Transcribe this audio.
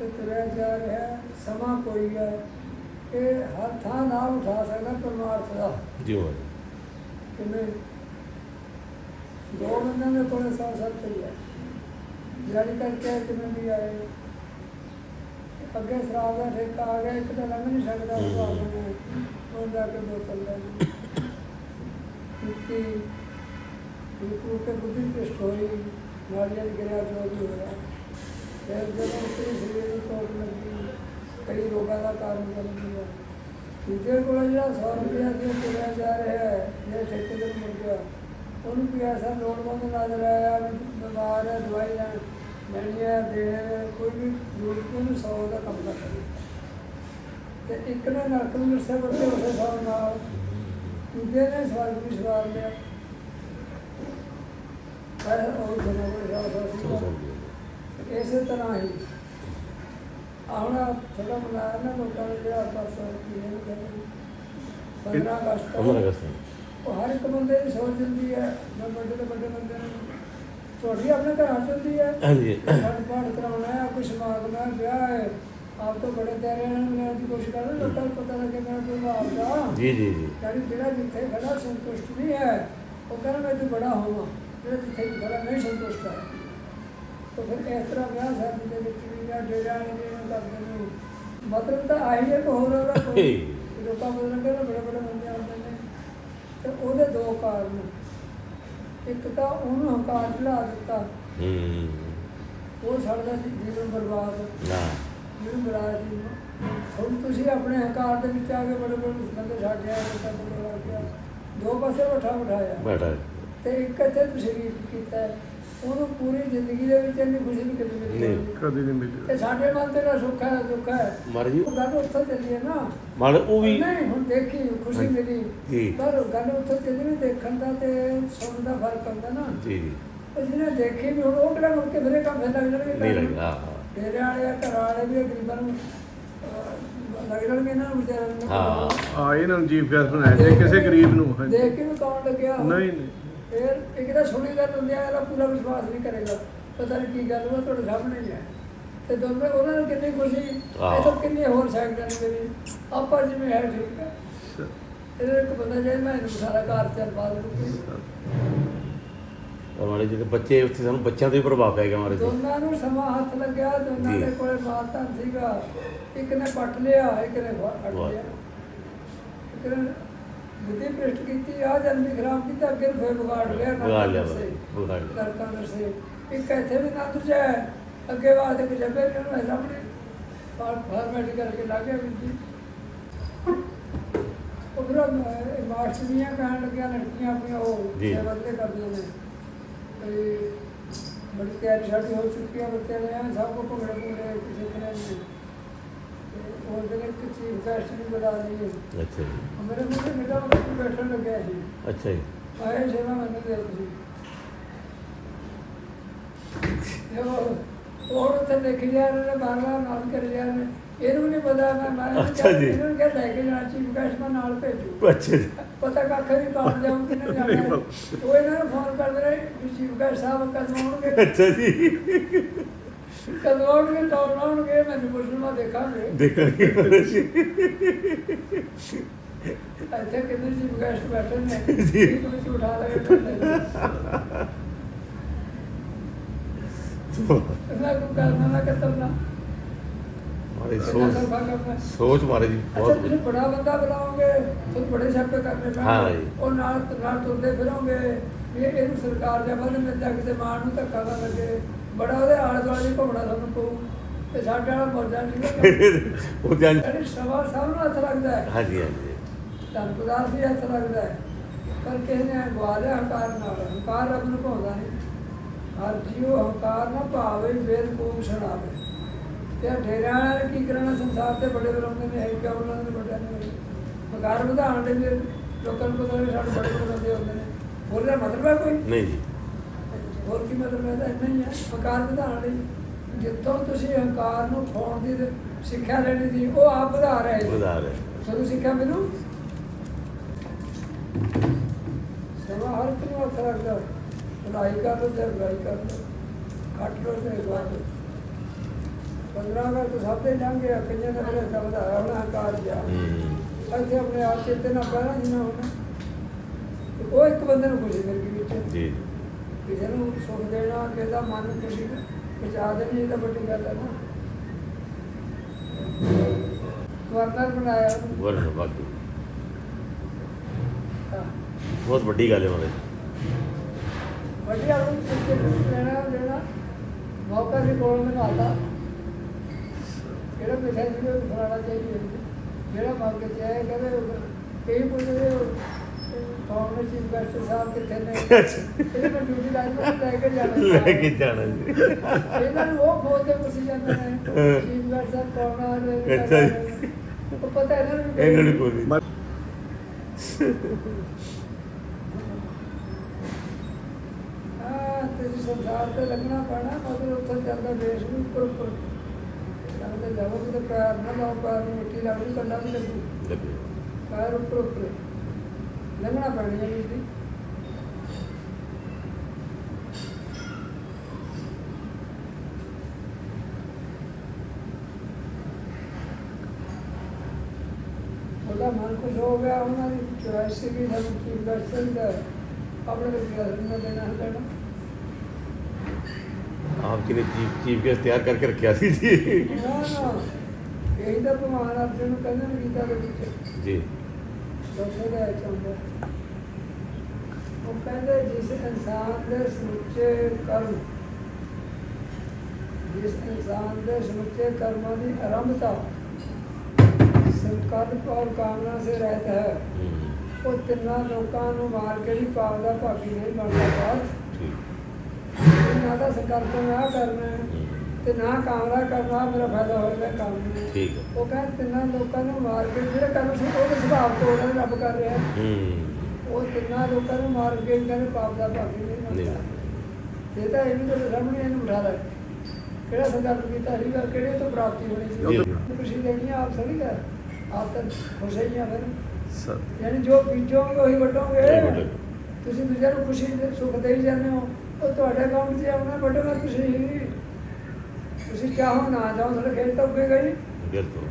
ਤੇ ਤੁਰਿਆ ਜਾ ਰਿਹਾ ਹੈ, ਸਮਾਂ ਕੋਈ ਹੈ। ਇਹ ਹਰ ਥਾਂ ਨਾ ਉਠਾ ਸਕਦਾ ਪਰਮਾਰਥ ਦਾ। ਜੀ ਹੋ ਕਿਵੇਂ? ਦੋ ਬੰਦਿਆਂ ਦੇ ਕੋਲ ਸਾਥ ਸਾਥ ਚੱਲਿਆ ਜਾਰੀ ਕਰਕੇ ਕਿਵੇਂ ਵੀ ਆਏ। ਅੱਗੇ ਸ਼ਰਾਬ ਦਾ ਠੇਕਾ ਆ ਗਿਆ ਇੱਕ ਤਾਂ ਲੰਘ ਨਹੀਂ ਸਕਦਾ ਉਹ ਉਹ ਜਾ ਕੇ ਬੋਤਲ ਲੈ ਲਈ ਪੀਤੀ ਪੀਪੂ ਕੇ ਬੁੱਧੀ ਪਿਸ਼ਟ ਹੋਈ। ਨਾਰੀਅਲ ਗਿਰਿਆ ਜੋ ਵੀ ਹੋਇਆ ਫਿਰ ਜਦੋਂ ਉਸਦੇ ਸਰੀਰ ਨੂੰ ਚੋਟ ਲੱਗੀ ਕਈ ਰੋਗਾਂ ਦਾ ਕਾਰਨ ਬਣ ਗਿਆ ਦੂਜੇ ਕੋਲ ਜਿਹੜਾ 100 ਰੁਪਇਆ ਸੀ ਉਹ ਤੁਰਿਆ ਜਾ ਰਿਹਾ ਹੈ ਇਹ ਠੇਕੇਦਾਰ ਮੁੜ ਗਿਆ, ਉਹਨੂੰ ਵੀ ਲੋੜਵੰਦ ਨਜ਼ਰ ਆਇਆ ਵੀ ਬਿਮਾਰ ਹੈ, ਦਵਾਈ ਲੈਣ ਲੈਣੀ ਹੈ, ਦੇਣੇ ਕੋਈ ਵੀ ਜ਼ਰੂਰਤ ਨਹੀਂ 100 ਦਾ ਕੰਮ ਕਰ ਤੇ ਇੱਕ ਨੇ ਨਰਕ ਨੂੰ ਮਿਰਸੇ ਬੰਦੇ ਉਸੇ ਹਿਸਾਬ ਨਾਲ, ਦੂਜੇ ਨੇ ਸਵਰਗ ਵੀ ਸਵਾਰ ਲਿਆ। ਪਰ ਉਹ ਜਨਾਬ ਦਾ ਸੋ ਇਸੇ ਤਰ੍ਹਾਂ ਹੀ ਆਉਣਾ ਥੋੜਾ ਬਣਾਇਆ ਨਾ ਲੋਕਾਂ ਨੇ ਜਿਹੜਾ ਪਰਸੋਂ ਕੀ ਇਹਨੂੰ ਕਹਿੰਦੇ 15 ਅਗਸਤ 15 ਅਗਸਤ ਨੂੰ। ਉਹ ਹਰ ਇੱਕ ਬੰਦੇ ਦੀ ਸੋਚ ਹੁੰਦੀ ਹੈ ਮੈਂ ਵੱਡੇ ਤੋਂ ਵੱਡੇ ਬੰਦੇ ਨੂੰ ਤੁਹਾਡੀ ਆਪਣੇ ਘਰਾਂ ਚ ਹੁੰਦੀ ਹੈ? ਹਾਂਜੀ। ਪਾਠ ਪਾਠ ਕਰਾਉਣਾ ਹੈ ਕੁਝ ਸਮਾਗਮ ਹੈ ਵਿਆਹ ਹੈ ਆਪ ਤੋਂ ਬੜੇ ਤੇਰੇ ਨਾਲ ਮਿਲਣ ਦੀ ਕੋਸ਼ਿਸ਼ ਕਰੋ ਲੋਕਾਂ ਨੂੰ ਪਤਾ ਲੱਗੇ ਮੇਰਾ ਕੋਈ ਭਾਵ ਦਾ। ਜੀ ਜੀ ਜੀ। ਯਾਨੀ ਜਿਹੜਾ ਜਿੱਥੇ ਖੜਾ ਸੰਤੁਸ਼ਟ ਨਹੀਂ ਹੈ ਉਹ ਕਹਿੰਦਾ ਮੈਂ ਤੇ ਬੜਾ ਹੋਵਾਂ। ਜਿਹੜਾ ਜਿੱਥੇ ਖੜਾ ਨਹੀਂ ਸੰਤੁਸ਼ਟ ਹੈ। ਤਾਂ ਫਿਰ ਇਸ ਤਰ੍ਹਾਂ ਵਿਆਹ ਸ਼ਾਦੀ ਦੇ ਵਿੱਚ ਵੀ ਜਾਂ ਡੇਰਾ ਨੇ ਜਿਹਨੂੰ ਕਰਦੇ ਨੇ ਮਤਲਬ ਤਾਂ ਆਹੀ ਹੈ ਕਿ ਹੋਰ ਉਹਦਾ ਲੋਕਾਂ ਬਦਲਣਗੇ ਨਾ ਬੜੇ ਬੜੇ ਬੰਦੇ ਆਉਂਦੇ ਨੇ। ਤੇ ਉਹਦੇ ਦੋ ਕਾਰਨ ਇੱਕ ਤਾਂ ਉਹਨੂੰ ਹੰਕਾਰ ਚੜਾ ਦਿੱਤਾ। ਹੂੰ। ਉਹ ਸਾਡਾ ਜੀ- ਜੀਵਨ ਬਰਬਾਦ। ਨਾ। ਮੈਨੂੰ ਬੁਲਾਇਆ ਸੀ ਹੁਣ ਤੁਸੀਂ ਆਪਣੇ ਹੰਕਾਰ ਦੇ ਵਿੱਚ ਆ ਕੇ ਬੜੇ ਬੜੇ ਬੰਦੇ ਛੱਡਿਆ ਤਾਂ ਬੜੇ ਦੋ ਪਾਸੇ ਉਠਾ ਉਠਾਇਆ ਬੈਠਾ। ਤੇ ਇੱਕ ਇੱਥੇ ਤੁਸੀਂ ਕੀਤਾ। ਉਹਨੂੰ ਪੂਰੀ ਜ਼ਿੰਦਗੀ ਦੇ ਵਿੱਚ ਇੰਨੀ ਖੁਸ਼ੀ ਨਹੀਂ ਕਦੀ ਮਿਲੀ ਨਹੀਂ। ਕਦੇ ਨਹੀਂ ਮਿਲਿਆ ਤੇ ਸਾਡੇ ਮਨ ਤੇ ਨਾ ਸੁੱਖ ਹੈ ਦੁੱਖ ਹੈ ਮਾਰ ਜੀ ਉਹ ਗੱਲ ਉੱਥੇ ਚੱਲੀ ਹੈ ਨਾ ਮਾਰ ਉਹ ਵੀ ਨਹੀਂ ਹੁਣ ਦੇਖੀ ਖੁਸ਼ੀ। ਮਿਲੀ ਜੀ। ਪਰ ਗੱਲ ਉੱਥੇ ਚੱਲੀ ਵੀ ਦੇਖਣ ਦਾ ਤੇ ਸੁਣਨ ਦਾ ਫ਼ਰਕ ਹੁੰਦਾ ਨਾ ਜੀ ਜੀ ਉਹ ਜਿਹਨੇ ਦੇਖੀ ਵੀ ਹੁਣ ਉਹ ਕਿਹੜਾ ਮੁੜ ਕੇ ਮੇਰੇ ਕੰਮ ਫਿਰ ਲੱਗ ਜਾਣਗੇ ਨਹੀਂ। ਲੱਗਦਾ ਡੇਰੇ ਵਾਲੇ ਆ, ਘਰ ਵਾਲੇ ਵੀ ਆ, ਗਰੀਬਾਂ ਨੂੰ ਅਹ, ਲੱਗ ਜਾਣਗੇ ਇਹਨਾਂ ਨੂੰ ਵਿਚਾਰਿਆਂ ਨੂੰ ਹਾਂ। ਆ ਇਹਨਾਂ ਨੂੰ ਜੀਵ ਗੈਸ ਬਣਾਇਆ ਜੇ ਕਿਸੇ ਗਰੀਬ ਨੂੰ ਹਾਂਜੀ। ਦੇਖ ਕੇ ਵੀ ਕੌਣ ਲੱਗਿਆ ਨਹੀਂ ਨਹੀਂ ਫਿਰ ਇੱਕ ਤਾਂ ਸੁਣੀ ਗੱਲ ਹੁੰਦੀ ਆ ਇਹਦਾ ਪੂਰਾ ਵਿਸ਼ਵਾਸ ਨਹੀਂ ਕਰੇਗਾ। ਪਤਾ ਨਹੀਂ ਕੀ ਗੱਲ ਉਹ ਤੁਹਾਡੇ ਸਾਹਮਣੇ ਹੀ ਹੈ। ਤੇ ਦੋਵੇਂ ਉਹਨਾਂ ਨੂੰ ਕਿੰਨੀ ਖੁਸ਼ੀ। ਇਹ ਤਾਂ ਕਿੰਨੀ ਹੋਰ ਸਾਈਡ ਨੇ ਮੇਰੀ ਆਪਾਂ ਜਿਵੇਂ ਹੈ ਠੀਕ ਹੈ ਇਹਦੇ ਇੱਕ ਬੰਦਾ ਜੇ ਮੈਂ ਇਹਨੂੰ ਸਾਰਾ ਘਰ ਚੱਲ ਬਾਦ ਔਰ ਮਾਰੇ ਜਿਹੜੇ ਬੱਚੇ ਉੱਥੇ ਸਾਨੂੰ ਬੱਚਿਆਂ ਤੇ ਵੀ ਪ੍ਰਭਾਵ ਪੈ ਗਿਆ ਮਾਰੇ ਦੋਨਾਂ ਨੂੰ ਸਮਾਂ ਹੱਥ ਲੱਗਿਆ ਦੋਨਾਂ। ਦੇ ਕੋਲੇ ਮਾਲ ਸੀਗਾ। ਇੱਕ ਨੇ ਪੱਟ ਲਿਆ ਇੱਕ ਨੇ ਫੜ। ਲਿਆ। ਇੱਕ ਨੇ ਬੁੱਧੀ ਭ੍ਰਿਸ਼ਟ ਕੀਤੀ ਆ ਜਨਮੀ ਖਰਾਬ ਕੀਤਾ ਅੱਗੇ ਨੂੰ ਫੇਰ ਵਿਗਾੜ ਲਿਆ ਵਿਗਾੜ ਲਿਆ। ਵਿਗਾੜ ਲਿਆ। ਨਰਕਾਂ ਦੇ ਸੇ ਇੱਕ ਇੱਥੇ ਵੀ ਚ ਹੈ ਅੱਗੇ ਬਾਅਦ ਇੱਕ ਜੱਬੇ ਨੇ ਉਹਨੂੰ ਸਾਹਮਣੇ ਫਾਰਮੈਲਿਟੀ ਕਰਕੇ ਲਾ ਗਿਆ ਵੀ ਜੀ ਫਿਰ ਉਹ ਮਾਸਟਰੀਆਂ ਕਹਿਣ ਲੱਗਿਆ ਲੜਕੀਆਂ ਆਪਣੀਆਂ ਉਹ। ਬੰਦੇ ਕਰਦੀਆਂ ਨੇ ਤੇ ਬੜੀ ਤਿਆਰੀ ਸਾਡੀ ਹੋ ਚੁੱਕੀ ਹੈ ਬੱਚੇ ਨੇ ਸਭ ਕੋ ਭੰਗੜੇ ਭੰਗੜੇ ਕਿਸੇ ਤਰ੍ਹਾਂ ਨਹੀਂ ਹੋਰ ਦਿਨ ਇੱਕ ਚੀਫ ਗੈਸਟ ਵੀ ਬੁਲਾ ਲਈ ਅੱਛਾ ਜੀ। ਮੇਰੇ ਮੂਹਰੇ ਮੇਰਾ ਮਤਲਬ ਬੈਠਣ ਲੱਗਿਆ ਸੀ। ਅੱਛਾ ਜੀ। ਆਏ ਸੇਵਾ ਮੈਨੂੰ ਦੇ ਤੁਸੀਂ। ਜੋ ਉਹ ਉੱਥੇ ਦੇਖ ਜਾ ਰਹੇ ਨੇ ਬਾਰ ਨਾਲ ਕਰ ਰਹੇ ਨੇ। ਇਹਨੂੰ ਨਹੀਂ ਪਤਾ ਮੈਂ ਮੈਂ ਅੱਛਾ ਜੀ। ਇਹਨੂੰ ਕਿਹਾ ਲੈ ਕੇ ਜਾਣਾ ਚੀਫ ਗੈਸਟ ਮੈਂ ਨਾਲ ਭੇਜੂ। ਅੱਛਾ ਜੀ। ਪਤਾ ਕੱਖ ਨਹੀਂ ਕੌਣ ਜਾਊਂ ਕਿੰਨੇ ਜਾਣਾ ਹੈ। ਉਹ ਇਹਨਾਂ ਨੂੰ ਫੋਨ ਕਰਦੇ ਰਹੇ ਚੀਫ ਗੈਸਟ ਸਾਹਿਬ ਕਦੋਂ ਆਉਣਗੇ। ਅੱਛਾ ਜੀ। ਕਦੋਂ ਆਉਣਗੇ ਤਾਂ ਆਉਣਗੇ ਮੈਨੂੰ ਮੁਸਲਮਾਨ ਦੇਖਾਂਗੇ। ਦੇਖਾਂਗੇ ਜੀ ਕਿੰਨੇ ਗੈਸਟ ਬੈਠੇ ਨੇ ਜੀ। ਵਿੱਚ ਉਠਾ ਲਏ ਇਹਨਾਂ ਨੂੰ। ਕਰਨਾ ਨਾ ਕਰਨਾ ਮਾਰੇ ਇਹਨਾਂ ਸੋਚ। ਸੌਖਾ ਕੰਮ ਹੈ ਸੋਚ ਮਾਰੇ ਜੀ ਅੱਛਾ ਬਹੁਤ ਤੁਸੀਂ ਬੜਾ ਬੰਦਾ ਬੁਲਾਓਗੇ ਤੁਹਾਨੂੰ ਬੜੇ ਛਾਪੇ ਕਰਨੇ ਪੈਣਗੇ ਹਾਂ। ਜੀ। ਉਹ ਨਾਲ ਨਾਲ ਤੁਰਦੇ ਫਿਰੋਗੇ। ਵੀ ਇਹਨੂੰ ਸਰਕਾਰ ਦੇ ਵੱਧ ਮਿਲ ਜਾ ਕਿਤੇ ਮਾਣ ਨੂੰ ਧੱਕਾ ਨਾ ਲੱਗੇ। ਬੜਾ ਉਹਦੇ ਆਲੇ ਦੁਆਲੇ ਹੀ ਘੁੰਮਣਾ ਤੁਹਾਨੂੰ ਪਊ। ਤੇ ਸਾਡੇ ਵਾਲਾ ਮਰਜ਼ਾ ਨਹੀਂ ਉਹ ਧਿਆਨ ਯਾਨੀ ਸਵਾ ਸਭ ਨੂੰ ਹੱਥ ਲੱਗਦਾ ਹੈ। ਹਾਂਜੀ ਹਾਂਜੀ। ਧਨ ਪਦਾਰਥ ਵੀ ਹੱਥ ਲੱਗਦਾ ਹੈ। ਪਰ ਕਿਸੇ ਨੇ ਗਵਾ ਲਿਆ ਹੰਕਾਰ ਨਾਲ ਹੰਕਾਰ ਰੱਬ ਨੂੰ ਭਾਉਂਦਾ ਨਹੀਂ ਹਰ ਜੀਵ ਹੰਕਾਰ ਨਾ ਭਾਵੇ ਵੇਦ ਕੋਮ ਸੁਣਾਵੇ। ਤੇ ਡੇਰਿਆਂ ਵਾਲਿਆਂ ਨੇ ਕੀ ਕਰਨਾ ਸੰਸਾਰ ਤੇ ਬੜੇ ਬੁਲਾਉਂਦੇ ਨੇ ਹੈ ਕਿਉਂ ਬੁਲਾਉਂਦੇ ਨੇ ਵੱਡਿਆਂ ਨੂੰ ਹੰਕਾਰ ਵਧਾਉਣ ਦੇ ਲੋਕਾਂ ਨੂੰ ਪਤਾ ਨਹੀਂ ਸਾਡੇ ਬੜੇ ਬੰਦੇ ਹੁੰਦੇ ਨੇ। ਹੋਰ ਦਾ ਮਤਲਬ ਹੈ ਕੋਈ? ਨਹੀਂ ਜੀ। ਹੋਰ ਕੀ ਮਤਲਬ ਹੈ ਇਹਦਾ ਇੰਨਾ ਹੀ ਹੈ ਹੰਕਾਰ ਵਧਾਉਣ ਲਈ। ਜਿੱਥੋਂ ਤੁਸੀਂ ਹੰਕਾਰ ਨੂੰ ਠਾਉਣ ਦੀ ਤੇ ਸਿੱਖਿਆ ਲੈਣੀ ਸੀ ਉਹ ਆਪ ਵਧਾ ਰਹੇ ਨੇ ਵਧਾ ਰਹੇ। ਤੁਹਾਨੂੰ ਸਿੱਖਿਆ ਮੈਨੂੰ ਸੇਵਾ ਹਰ ਇੱਕ ਨੂੰ ਹੱਥ ਰੱਖਦਾ। ਭਲਾਈ ਕਰ ਲੋ ਤੇ ਬੁਰਾਈ ਕਰ ਲੋ ਕੱਟ ਲੋ ਤੇ ਗਵਾ ਲੋ 15 ਅਗਸਤ ਸਭ ਦੇ ਲੰਘ ਗਿਆ ਕਈਆਂ ਦਾ ਫਿਰ ਏਦਾਂ ਵਧਾਇਆ ਹੋਣਾ ਹੰਕਾਰ ਜਾ ਹੂੰ। ਇੱਥੇ ਆਪਣੇ ਆਪ ਚੇਤੇ ਨਾਲ ਪਹਿਲਾਂ ਜਿੰਨਾ ਹੋਣਾ। ਤੇ ਉਹ ਇੱਕ ਬੰਦੇ ਨੂੰ ਖੁਸ਼ੀ ਮਿਲ ਗਈ ਵਿੱਚ। ਜੀ। ਕਿਸੇ ਨੂੰ ਸੁਖ ਦੇਣਾ ਕਿਸੇ ਦਾ ਮਨ ਨੂੰ ਖੁਸ਼ੀ ਪਹੁੰਚਾ ਦੇਣੀ ਇਹ ਤਾਂ ਵੱਡੀ ਗੱਲ ਹੈ ਨਾ। ਗਵਰਨਰ ਬਣਾਇਆ ਉਹਨੂੰ। ਹਾਂ। ਬਹੁਤ ਵੱਡੀ ਗੱਲ ਹੈ ਮਾਰੇ ਵੱਡੀ ਆਪਣੀ ਸਿੱਕੇ ਨੂੰ ਲੈਣਾ ਦੇਣਾ ਮੌਕਾ ਵੀ ਕੋਲ ਬਣਾਤਾ ਜਿਹੜਾ ਮਿਠਾਈ ਜਿਹਨੂੰ ਫਲਾਣਾ ਚਾਹੀਦੀ ਹੈ। ਜਿਹੜਾ ਮੌਕੇ ਤੇ ਆਇਆ ਕਹਿੰਦੇ ਉਹ ਕਈ ਪੁੱਛਦੇ ਕੌਣ ਸੀ ਬੈਠ ਸਾਹਿਬ ਕਿੱਥੇ ਨੇ? ਇਹਨੇ ਮੈਂ ਡਿਊਟੀ ਲਾਈ ਮੈਂ ਲੈ ਕੇ ਜਾਣਾ ਲੈ ਕੇ ਜਾਣਾ ਜੀ ਇਹਨਾਂ ਨੂੰ ਉਹ ਖੋਲ ਕੇ ਪੁੱਛੀ ਜਾਂਦੇ ਨੇ ਚੀਫ ਗਾਰਡ ਸਾਹਿਬ ਕੌਣ ਆ ਰਹੇ ਨੇ? ਅੱਛਾ ਜੀ। ਉਹ ਪਤਾ ਇਹਨਾਂ ਨੂੰ ਵੀ ਇਹਨਾਂ ਨੂੰ ਕੋਈ ਨਹੀਂ। ਮ- ਹਾਂ ਤੇ ਜੀ ਸੰਸਾਰ ਤੇ ਲੱਗਣਾ ਪੈਣਾ ਮਗਰ ਉੱਥੇ ਜਾਂਦਾ ਦੇਸ਼ ਵੀ ਉੱਪਰ ਉੱਪਰ। ਲੱਗਦੇ ਜਾਵੋ ਤੇ ਪੈਰ ਨਾ ਲਾਓ ਪੈਰ ਨੂੰ ਮਿੱਟੀ ਲੱਗਦੀ ਕੰਡਾ ਵੀ ਲੱਗੂ ਲੱਗੇ। ਪੈਰ ਉੱਪਰ ਉੱਪਰ। ਲੰਘਣਾ ਪੈਣੀ ਹੈ ਜੀ। ਉਹਦਾ ਮਨ ਖੁਸ਼ ਹੋ ਗਿਆ ਉਹਨਾਂ ਦੀ ਚੁਆਇਸ ਵੀ ਸਾਨੂੰ ਕੀ ਕਰ ਹੈ। ਆਪਣੇ ਲਈ ਵੀ ਨਾ ਦੇਣਾ ਦੇਣਾ ਆਪ ਜੀ ਨੇ ਚੀਫ ਚੀਫ ਗੈਸਟ ਤਿਆਰ ਕਰਕੇ ਰੱਖਿਆ ਸੀ ਜੀ। ਨਾ ਨਾ। ਇਹੀ ਤਾਂ ਭਗਵਾਨ ਅਰਜਨ ਨੂੰ ਕਹਿੰਦੇ ਨੇ ਗੀਤਾ ਦੇ ਵਿੱਚ। ਜੀ। ਚੌਥੇ ਦਾ ਚਾਹੁੰਦਾ। ਉਹ ਕਹਿੰਦੇ ਜਿਸ ਇਨਸਾਨ ਦੇ ਸਮੁੱਚੇ ਕਰਮ ਜਿਸ ਇਨਸਾਨ ਦੇ ਸਮੁੱਚੇ ਕਰਮਾਂ ਦੀ ਆਰੰਭਤਾ ਸੰਕਲਪ ਔਰ ਕਾਮਨਾ ਸੇ ਰਹਿਤ ਹੈ ਉਹ ਤਿੰਨਾਂ ਲੋਕਾਂ ਨੂੰ ਮਾਰ ਕੇ ਵੀ ਪਾਪ ਦਾ ਭਾਗੀ ਨਹੀਂ ਬਣਦਾ ਪਾਸ ਠੀਕ। ਨਾ ਤਾਂ ਸੰਕਲਪ ਆਹ ਕਰਨਾ ਹੂੰ, ਤੇ ਨਾ ਕਾਮਨਾ ਕਰਨਾ ਮੇਰਾ ਫਾਇਦਾ ਹੋਏਗਾ ਕੰਮ ਨੂੰ। ਠੀਕ ਹੈ ਉਹ ਕਹਿੰਦੇ ਤਿੰਨਾਂ ਲੋਕਾਂ ਨੂੰ ਮਾਰ ਕੇ ਜਿਹੜੇ ਕੰਮ ਸੀ ਉਹਦੇ ਸੁਭਾਅ ਤੋਂ ਉਹਨਾਂ ਰੱਬ ਕਰ ਰਿਹਾ ਹੂੰ। ਉਹ ਤਿੰਨਾਂ ਲੋਕਾਂ ਨੂੰ ਮਾਰ ਕੇ ਕਹਿੰਦੇ ਪਾਪ ਦਾ ਭਾਗੀ ਨਹੀਂ। ਬਣਦਾ ਇਹ ਤਾਂ ਇਹ ਵੀ ਤੁਹਾਡੇ ਸਾਹਮਣੇ ਇਹਨੂੰ ਉਠਾ ਲੈ ਕਿਹੜਾ ਸੰਕਲਪ ਕੀਤਾ ਸੀਗਾ ਕਿਹੜੇ ਤੋਂ ਪ੍ਰਾਪਤੀ ਹੋਣੀ ਸੀ। ਖੁਸ਼ੀ ਦੇਣੀ ਆਪ ਥੋੜੀ ਕਰ ਆਪ ਤਾਂ ਖੁਸ਼ ਹੀ ਆ ਫਿਰ। ਯਾਨੀ ਜੋ ਬੀਜੋਗੇ ਉਹੀ ਵੱਢੋਗੇ। ਤੁਸੀਂ ਦੂਜਿਆਂ ਨੂੰ ਖੁਸ਼ੀ ਦੇ ਸੁੱਖ ਦੇ ਜਾਂਦੇ ਹੋ। ਉਹ ਤੁਹਾਡੇ ਅਕਾਊਂਟ 'ਚ ਆਉਣਾ ਵੱਢਣਾ ਤੁਸੀਂ। ਹੀ ਤੁਸੀਂ ਚਾਹੋ ਨਾ ਜਾਓ ਤੁਹਾਡੇ ਖੇਤ ਤਾਂ ਉੱਗੇਗਾ ਹੀ ਬਿਲਕੁਲ।